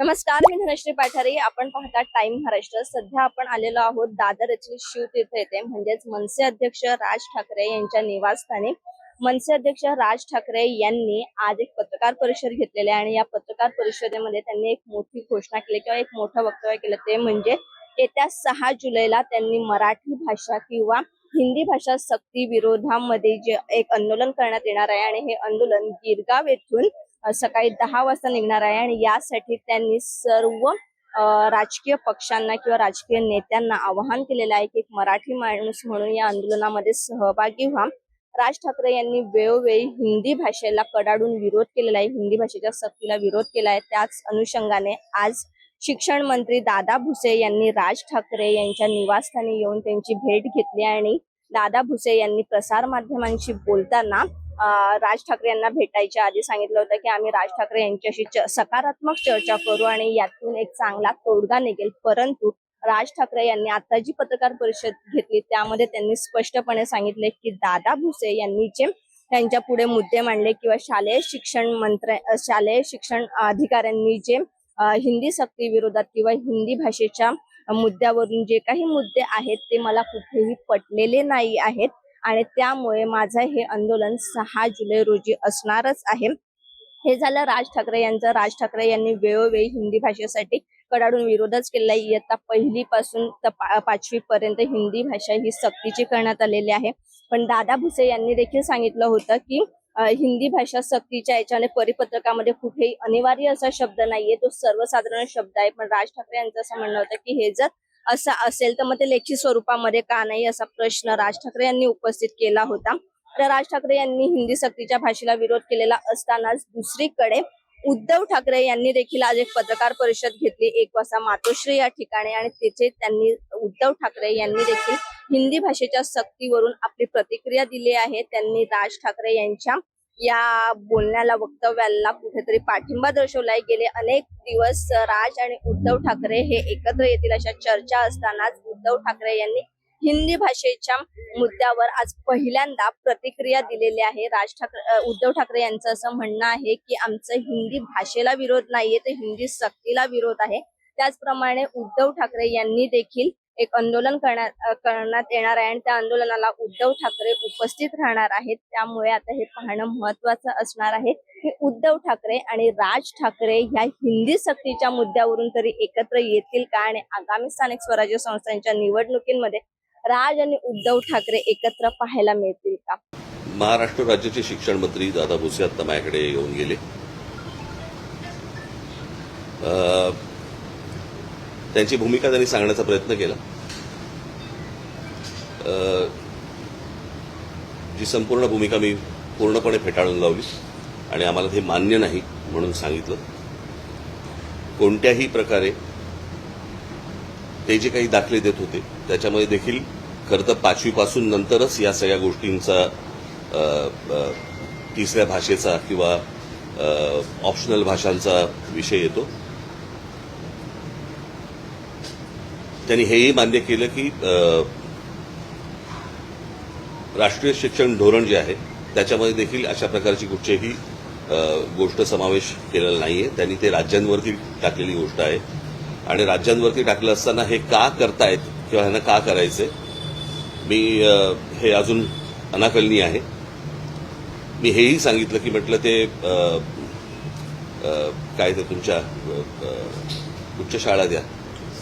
नमस्कार मी धनश्री पाठारे. आपण पाहता टाइम महाराष्ट्र. सध्या आपण आलेलो आहोत दादर येथील शिवतीर्थ येथे. म्हणजेच मनसे अध्यक्ष राज ठाकरे यांच्या निवासस्थानी. मनसे अध्यक्ष राज ठाकरे यांनी आज एक पत्रकार परिषद घेतलेली आहे आणि या पत्रकार परिषदेमध्ये त्यांनी एक मोठी घोषणा केली किंवा एक मोठं वक्तव्य केलं. ते म्हणजे येत्या सहा जुलैला त्यांनी मराठी भाषा किंवा हिंदी भाषा सक्ती विरोधामध्ये जे एक आंदोलन करण्यात येणार आहे आणि हे आंदोलन गिरगाव येथून सकाळी दहा वाजता निघणार आहे आणि यासाठी त्यांनी सर्व राजकीय पक्षांना किंवा राजकीय नेत्यांना आवाहन केलेलं आहे की एक मराठी माणूस म्हणून या आंदोलनामध्ये सहभागी व्हा. राज ठाकरे यांनी वेळोवेळी हिंदी भाषेला कडाडून विरोध केलेला आहे. हिंदी भाषेच्या सक्तीला विरोध केला आहे. त्याच अनुषंगाने आज शिक्षण मंत्री दादा भुसे यांनी राज ठाकरे यांच्या निवासस्थानी येऊन त्यांची भेट घेतली आणि दादा भुसे यांनी प्रसार माध्यमांशी बोलताना राज ठाकरे यांना भेटायच्या आधी सांगितलं होतं की आम्ही राज ठाकरे यांच्याशी च- सकारात्मक चर्चा करू आणि यातून एक चांगला तोडगा निघेल. परंतु राज ठाकरे यांनी आता जी पत्रकार परिषद घेतली त्यामध्ये त्यांनी स्पष्टपणे सांगितले की दादा भुसे यांनी जे त्यांच्या पुढे मुद्दे मांडले किंवा शालेय शिक्षण मंत्र शालेय शिक्षण अधिकाऱ्यांनी जे हिंदी सक्ती विरोधात किंवा हिंदी भाषेच्या मुद्द्यावरून जे काही मुद्दे आहेत ते मला कुठेही पटलेले नाही आहेत. आणि त्यामुळे माझं हे आंदोलन सहा जुलै रोजी असणारच आहे. हे झालं राज ठाकरे यांचं. राज ठाकरे यांनी वेळोवेळी हिंदी भाषेसाठी कडाडून विरोधच केला आहे. इयत्ता पहिलीपासून तर पाचवी पर्यंत हिंदी भाषा ही सक्तीची करण्यात आलेली आहे. पण दादा भुसे यांनी देखील सांगितलं होतं की हिंदी भाषा सक्तीच्या याच्याने परिपत्रकामध्ये कुठेही अनिवार्य असा शब्द नाहीये. तो सर्वसाधारण शब्द आहे. पण राज ठाकरे यांचं असं म्हणणं होतं की हे जर असं असेल तर मग ते लेखी स्वरूपामध्ये का नाही असा प्रश्न राज ठाकरे यांनी उपस्थित केला होता. तर राज ठाकरे यांनी हिंदी सक्तीच्या भाषेला विरोध केलेला असतानाच दुसरीकडे उद्धव ठाकरे यांनी देखील आज एक पत्रकार परिषद घेतली. एक वाजता मातोश्री या ठिकाणी आणि तिथे त्यांनी उद्धव ठाकरे यांनी देखील हिंदी भाषेच्या सक्तीवरून आपली प्रतिक्रिया दिली आहे. त्यांनी राज ठाकरे यांच्या या बोलण्याला वक्तव्याला कुठेतरी पाठिंबा दर्शवलाय. गेले अनेक दिवस राज आणि उद्धव ठाकरे हे एकत्र येतील अशा चर्चा असतानाच उद्धव ठाकरे यांनी हिंदी भाषेच्या मुद्द्यावर आज पहिल्यांदा प्रतिक्रिया दिलेली आहे. राज ठाकरे उद्धव ठाकरे यांचं असं म्हणणं आहे की आमचं हिंदी भाषेला विरोध नाहीये तर हिंदी सक्तीला विरोध आहे. त्याचप्रमाणे उद्धव ठाकरे यांनी देखील एक आंदोलन करण्यात करण्यात येणार आहे आणि त्या आंदोलनाला उद्धव ठाकरे उपस्थित राहणार आहेत. त्यामुळे आता हे पाहणं महत्वाचं असणार आहे की उद्धव ठाकरे आणि राज ठाकरे ह्या हिंदी सक्तीच्या मुद्द्यावरून तरी एकत्र येतील का आणि आगामी स्थानिक स्वराज्य संस्थांच्या निवडणुकीमध्ये राज आणि उद्धव ठाकरे एकत्र पाहायला मिळतील का? महाराष्ट्र राज्याचे शिक्षण मंत्री दादा भुसे आता माझ्याकडे येऊन गेले. त्यांची भूमिका त्यांनी सांगण्याचा प्रयत्न केला. जी संपूर्ण भूमिका मी पूर्णपणे फेटाळून लावली आणि आम्हाला ते मान्य नाही म्हणून सांगितलं. कोणत्याही प्रकारे ते जे काही दाखले देत होते त्याच्यामध्ये देखील खरं तर पाचवीपासून नंतरच या सगळ्या गोष्टींचा तिसऱ्या भाषेचा किंवा ऑप्शनल भाषांचा विषय येतो. त्यांनी हेही मान्य केलं की राष्ट्रीय शिक्षण धोरण जे आहे त्याच्यामध्ये देखील अशा प्रकारची कुठचीही गोष्ट समावेश केलेला नाहीये. त्यांनी ते राज्यांवरती टाकलेली गोष्ट आहे. आणि राज्यांवरती टाकलं असताना हे का करतायत किंवा ह्यांना का करायचंय मी हे अजून अनाकलनीय आहे. मी हेही सांगितलं की म्हटलं ते काय ते तुमच्या उच्च शाळा द्या.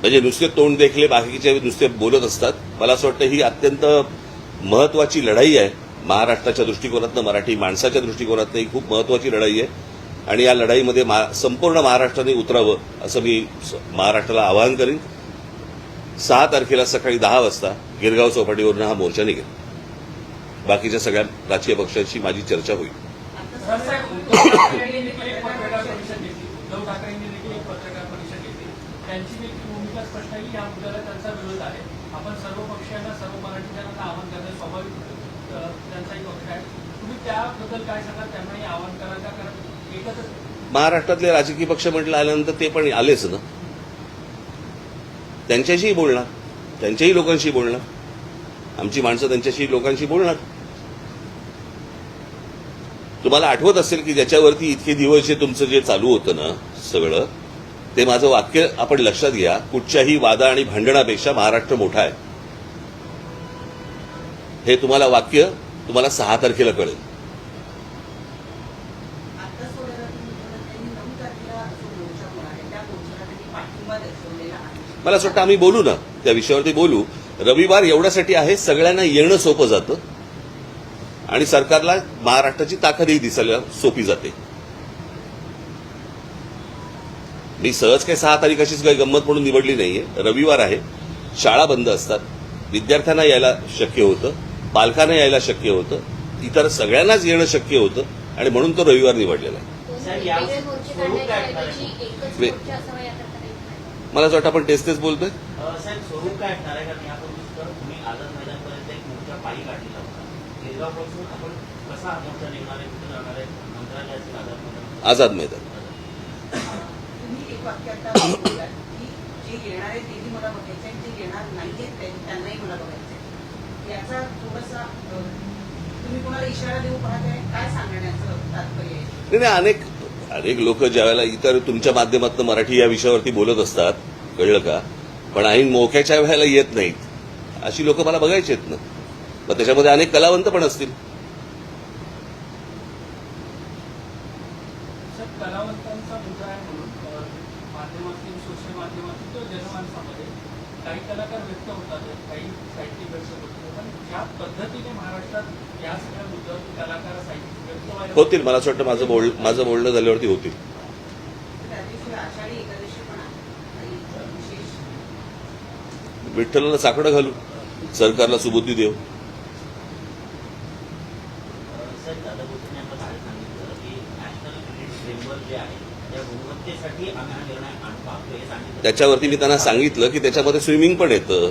म्हणजे नुसते तोंड देखले बाकीचे नुसते बोलत असतात. मला असं वाटतं ही अत्यंत महत्वाची लढाई आहे. महाराष्ट्राच्या दृष्टिकोनातनं मराठी माणसाच्या दृष्टिकोनातनं ही खूप महत्वाची लढाई आहे. आणि या लढाईमध्ये मा- संपूर्ण महाराष्ट्राने उतरावं असं मी स- महाराष्ट्राला आवाहन करीन. सहा तारखेला सकाळी दहा वाजता गिरगाव चौपाटीवरून हा मोर्चा निघेल. बाकीच्या सगळ्या राजकीय पक्षांशी माझी चर्चा होईल. त्यांची देखील भूमिका स्पष्ट आहे की या मुद्द्याला त्यांचा विरोध आहे. आपण सर्व पक्षांना सर्व मराठीजनांना आवाहन करणं स्वाभाविक अ, त्यांचाही पक्ष आहे. तुम्ही त्याबद्दल काय सांगा त्यांनाही आवाहन करा का? कारण एकच महाराष्ट्रातले राजकीय पक्ष म्हटलं आल्यानंतर ते पण आलेच ना. त्यांच्याशीही बोलणार. त्यांच्याही लोकांशी बोलणार. आमची माणसं त्यांच्याशी लोकांशी बोलणार. तुम्हाला आठवत असेल की ज्याच्यावरती इतके दिवस जे तुमचं जे चालू होतं ना सगळं ते माझं वाक्य आपण लक्षात घ्या. कुठच्याही वादा आणि भांडणापेक्षा महाराष्ट्र मोठा आहे. हे तुम्हाला वाक्य तुम्हाला सहा तारखेला कळेल. मला असं वाटतं आम्ही बोलू ना. त्या विषयावरती बोलू. रविवार एवढ्यासाठी आहे सगळ्यांना येणं सोपं जातं. आणि सरकारला महाराष्ट्राची ताकदही दिसायला सोपी जाते. मी सहज काही सहा तारीख अशीच काही गंमत म्हणून निवडली नाहीये. रविवार आहे. शाळा बंद असतात. विद्यार्थ्यांना यायला शक्य होतं. पालकांना यायला शक्य होतं. इतर सगळ्यांनाच येणं शक्य होतं आणि म्हणून तो रविवार निवडलेला आहे. मला असं वाटतं आपण तेच तेच बोलतोय. आझाद मैदान. एक वाक्य आता की जे येणार आहे तेही मला बघायचं आहे जे येणार त्यांनाही मला बघायचं. आहे याचा थोडासा तुम्ही कोणाला इशारा देऊ काय सांगण्याचं तात्पर्य आहे? नाही नाही अनेक अनेक लोक ज्यावेळेला इतर तुमच्या माध्यमातून मराठी या विषयावरती बोलत असतात कळलं का? पण ऐन मोक्याच्या वेळेला येत नाहीत. अशी लोक मला बघायची आहेत ना. मग त्याच्यामध्ये अनेक कलावंत पण असतील सर कलावंतांचा मुद्दा आहे म्हणून अ, माध्यमातून सोशल माध्यमातून किंवा जनमानसामध्ये काही कलाकार व्यक्त होतात काही साहित्यिक व्यक्त होतात पण ज्या पद्धतीने महाराष्ट्रात या सगळ्या मुद्द्यावरती कलाकार साहित्यिक व्यक्त व्हायला होतील मला असं वाटतं माझं बोल माझं बोलणं झाल्यावरती होतील. विठ्ठलाला साकडं घालू सरकारला सुबुद्धी देऊ. त्याच्यावरती मी त्यांना सांगितलं की त्याच्यामध्ये स्विमिंग पण येतं.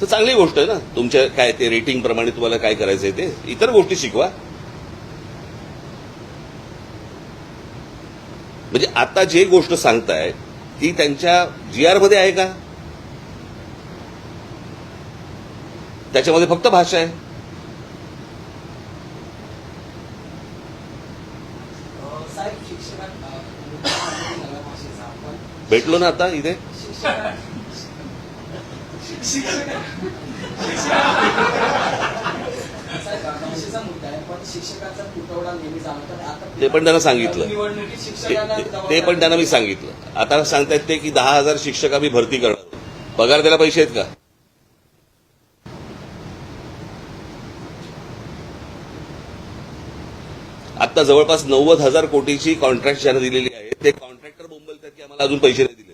तर चांगली गोष्ट आहे ना. तुमच्या काय ते रेटिंग प्रमाणे तुम्हाला काय करायचंय ते. इतर गोष्टी शिकवा. म्हणजे आता जे गोष्ट सांगताय ती त्यांच्या जी आरमध्ये आहे का? त्याच्यामध्ये फक्त भाषा आहे. भेटलो ना आता इथे शिक्षकात साहेब भाषेचा मुद्दा आहे पण शिक्षकाचा तुटवडा नेहमी जाणवतो आणि आता ते पण त्यांना सांगितलं. ते- पण त्यांना मी सांगितलं. आता सांगतायत ते की दहा हजार शिक्षक आम्ही भरती करणार. पगार द्यायला पैसे आहेत का? आता जवळपास नव्वद हजार कोटीची कॉन्ट्रॅक्ट ज्यांना दिलेली आहे ते कॉन्ट्रॅक्टर बोंबलतात की आम्हाला अजून पैसे नाही दिले.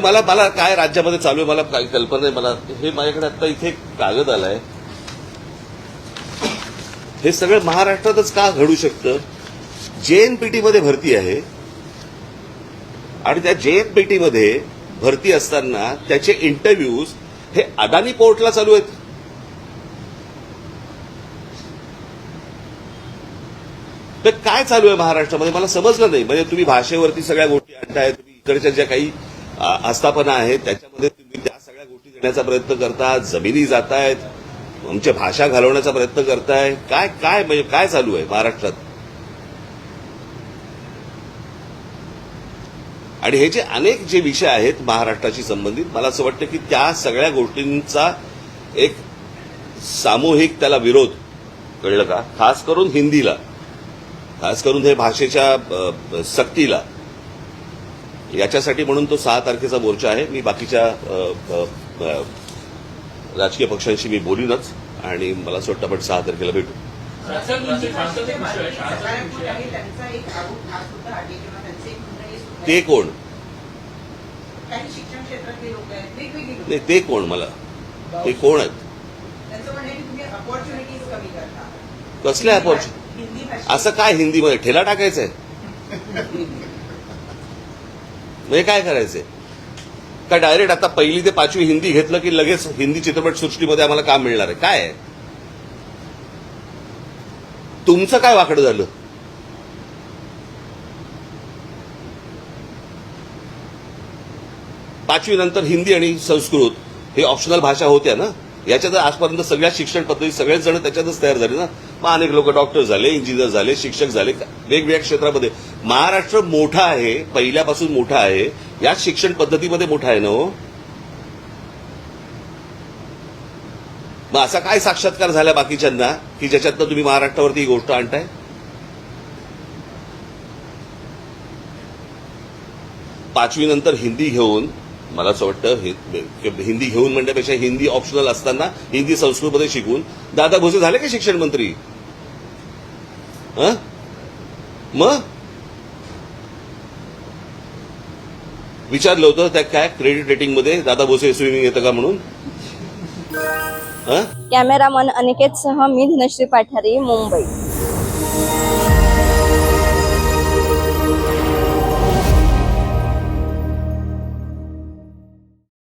मला मला काय राज्यामध्ये चालू आहे मला काही कल्पना नाही मला हे माझ्याकडे आता इथे कागद आलाय. हे सगळं महाराष्ट्रातच का घडू शकतं? जेएनपीटी मध्ये भरती आहे. आणि त्या जेएनपीटी मध्ये भरती असताना त्याचे इंटरव्ह्यूज हे अदानी पोर्टला चालू आहेत. तर काय चालू आहे महाराष्ट्रामध्ये? मला समजलं नाही. म्हणजे तुम्ही भाषेवरती सगळ्या गोष्टी आणताय तुम्ही इकडच्या ज्या काही आस्थापना आहेत त्याच्यामध्ये तुम्ही त्या सगळ्या गोष्टी देण्याचा प्रयत्न करता जमिनी जात आहेत आमच्या भाषा घालवण्याचा प्रयत्न करताय. काय काय म्हणजे काय चालू आहे महाराष्ट्रात? आणि हे जे अनेक जे विषय आहेत महाराष्ट्राशी संबंधित मला असं वाटतं की त्या सगळ्या गोष्टींचा एक सामूहिक त्याला विरोध कळलं का? खास करून हिंदीला. खास करून हे भाषेच्या सक्तीला. याच्यासाठी म्हणून तो सहा तारखेचा मोर्चा आहे. मी बाकीच्या राजकीय पक्षांशी मी बोलीनच आणि मला असं वाटतं आपण सहा तारखेला भेटू. ते कोण? नाही ते कोण मला? ते कोण आहेत? कसल्या अपॉर्च्युनिटी असं काय हिंदीमध्ये? ठेला टाकायचंय? म्हणजे काय करायचंय? का डायरेक्ट आता पहिली ते पाचवी हिंदी घेतलं की लगेच हिंदी चित्रपट सृष्टीमध्ये आम्हाला काम मिळणार आहे? काय? तुमचं काय वाकडं झालं? पाचवी नंतर हिंदी आणि संस्कृत हे ऑप्शनल भाषा होत्या ना? याच्यात आजपर्यंत सगळ्या शिक्षण पद्धती सगळेच जण त्याच्यातच तयार झाले ना. मग अनेक लोक डॉक्टर झाले इंजिनियर झाले शिक्षक झाले वेगवेगळ्या क्षेत्रामध्ये. महाराष्ट्र मोठा आहे पहिल्यापासून मोठा आहे. याच शिक्षण पद्धतीमध्ये मोठा आहे ना हो. मग असा काय साक्षात्कार झाला बाकीच्यांना की ज्याच्यातनं तुम्ही महाराष्ट्रावरती ही गोष्ट आणताय? पाचवी नंतर हिंदी घेऊन मला असं वाटतं हिंदी घेऊन म्हणण्यापेक्षा हिंदी ऑप्शनल असताना हिंदी संस्कृतमध्ये शिकून दादा भोसे झाले का शिक्षण मंत्री? मग? विचारलं होतं त्या काय क्रेडिट रेटिंगमध्ये दादा भोसे स्विमिंग येतं का म्हणून? कॅमेरामन अनिकेत सह मी धनश्री पाठारी मुंबई.